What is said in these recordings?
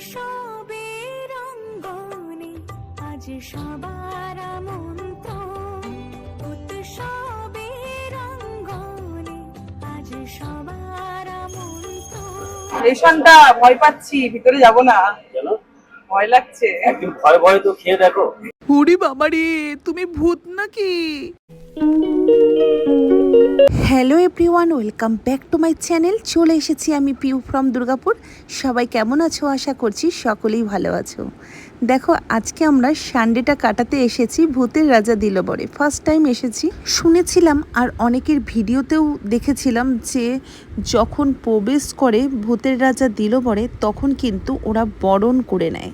উৎসবের অঙ্গনে আজ সবার মন্ত্র উৎসবের অঙ্গনে আজ সবার মন্ত্র রেশনটা ভয় পাচ্ছি ভিতরে যাব না। ভয় লাগছে। একদিন ভয় ভয় তো খেয়ে দেখো। হুড়ি বাবারে তুমি ভূত নাকি? Hello everyone welcome back to my channel চলে এসেছি আমি পিউ ফ্রম দুর্গাপুর সবাই কেমন আছো? আশা করছি সকলেই ভালো আছো। দেখো, আজকে আমরা সানডেটা কাটাতে এসেছি ভূতের রাজা দিলবরে। ফার্স্ট টাইম এসেছি। শুনেছিলাম আর অনেকের ভিডিওতেও দেখেছিলাম যে যখন প্রবেশ করে ভূতের রাজা দিলবরে, তখন কিন্তু ওরা বরণ করে নেয়।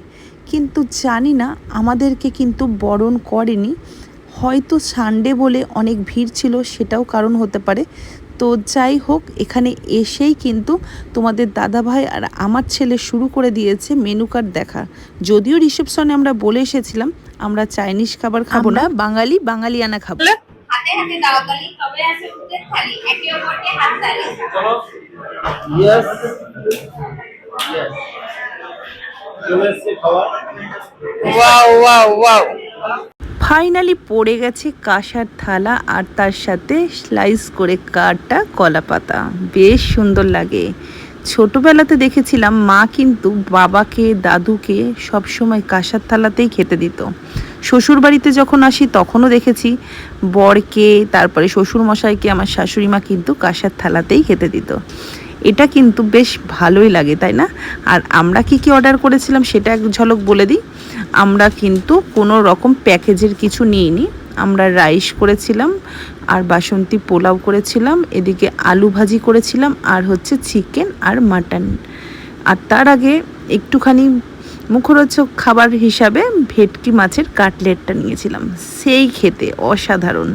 কিন্তু জানি না, আমাদেরকে কিন্তু বরণ করেনি। হয়তো সানডে বলে অনেক ভিড় ছিল সেটাও কারণ হতে পারে। তো যাই হোক এখানে এসেই কিন্তু তোমাদের দাদাভাই আর আমার ছেলে শুরু করে দিয়েছে মেনু কার্ড দেখা। যদিও রিসেপশনে আমরা বলে এসেছিলাম আমরা চাইনিজ খাবার খাব না বাঙালি বাঙালিয়ানা খাব। হাতে হাতে দাও তবে আছে ভূতের থালি একে অপরকে হাত তালি। চলো ইয়েস ইয়েস চলে এসছে খাবার ওয়াও ওয়াও ওয়াও ফাইনালি পড়ে গেছে কাঁসার থালা আর তার সাথে স্লাইস করে কাটা কলা পাতা বেশ সুন্দর লাগে। ছোটবেলাতে দেখেছিলাম মা কিন্তু বাবাকে, দাদুকে সবসময় কাঁসার থালাতেই খেতে দিত। শ্বশুর বাড়িতে যখন আসি তখনও দেখেছি বরকে, তারপরে শ্বশুর মশাইকে আমার শাশুড়ি মা কিন্তু কাঁসার থালাতেই খেতে দিত। এটা কিন্তু বেশ ভালোই লাগে, তাই না? আর আমরা কি কি অর্ডার করেছিলাম সেটা এক ঝলক বলে দিই। আমরা কিন্তু কোনো রকম প্যাকেজের কিছু নিইনি। আমরা রাইস করেছিলাম, আর বাসন্তী পোলাও করেছিলাম, এদিকে আলু ভাজি করেছিলাম, আর হচ্ছে চিকেন আর মাটন। আর তার আগে একটুখানি মুখরোচক খাবার হিসাবে ভেটকি মাছের কাটলেটটা নিয়েছিলাম। সেই খেতে অসাধারণ।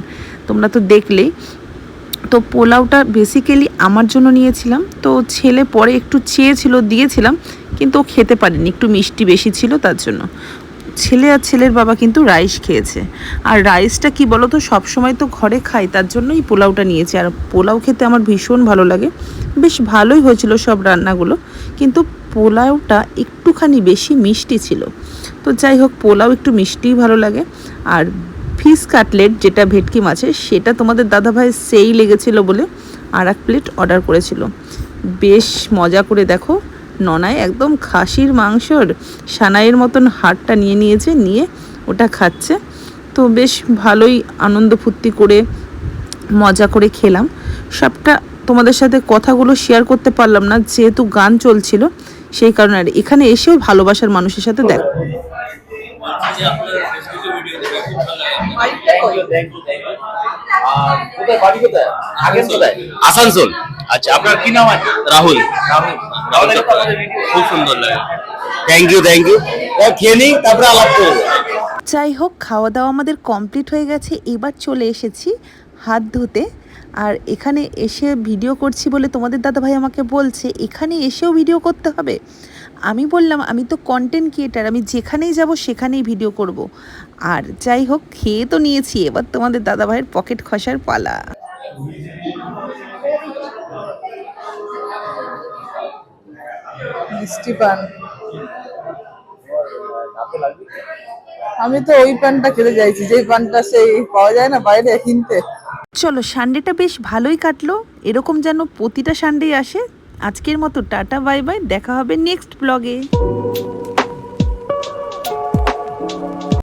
তোমরা তো দেখলেই। তো পোলাওটা বেসিক্যালি আমার জন্য নিয়েছিলাম। তো ছেলে পরে একটু চেয়েছিল, দিয়েছিলাম, কিন্তু ও খেতে পারেনি। একটু মিষ্টি বেশি ছিল তার জন্য। ছেলে আর ছেলের বাবা কিন্তু রাইস খেয়েছে। আর রাইসটা কি বলো তো সবসময় তো ঘরে খাই তার জন্যই পোলাওটা নিয়েছি। আর পোলাও খেতে আমার ভীষণ ভালো লাগে। বেশ ভালোই হয়েছিল সব রান্নাগুলো, কিন্তু পোলাওটা একটুখানি বেশি মিষ্টি ছিল। তো যাই হোক, পোলাও একটু মিষ্টিই ভালো লাগে। আর ফিশ কাটলেট যেটা ভেটকি মাছের সেটা তোমাদের দাদাভাই সেই লেগেছিল বলে আর এক প্লেট অর্ডার করেছিল। বেশ মজা করে দেখো। ননায় একদম খাসির মাংসর সানাইয়ের মতন হাড়টা নিয়ে নিয়েছে নিয়ে ওটা খাচ্ছে। তো বেশ ভালোই আনন্দ ফুর্তি করে মজা করে খেলাম। সবটা তোমাদের সাথে কথাগুলো শেয়ার করতে পারলাম না যেহেতু গান চলছিল সেই কারণে আর এখানে এসেও ভালোবাসার মানুষের সাথে দেখ। আসানসোল আচ্ছা আপনার কি নাম আছে? রাহুল। রাহুল। Video খুব সুন্দর লাগে। থ্যাংক ইউ থ্যাংক ইউ খেয়ে নিই তারপরে আলাপ করব। যাই হোক খাওয়া দাওয়া আমাদের কমপ্লিট হয়ে গেছে। এবার চলে এসেছি হাত ধুতে। আর এখানে এসে ভিডিও করছি বলে তোমাদের দাদাভাই আমাকে বলছে এখানে এসেও ভিডিও করতে হবে? আমি বললাম আমি তো কন্টেন্ট ক্রিয়েটার আমি যেখানেই যাব সেখানেই ভিডিও করব। আর যাই হোক খেয়ে তো নিয়েছি। এবার তোমাদের দাদাভাইয়ের পকেট খসার পালা। মিষ্টি পান। আমি তো ওই পানটা খেতে চাইছি, যেই পানটা সেই পাওয়া যায় না বাইরে কিনতে। চলো, সানডেটা বেশ ভালোই কাটলো। এরকম যেন প্রতিটা সানডেই আসে। আজকের মতো টাটা, বাই বাই, দেখা হবে নেক্সট ব্লগে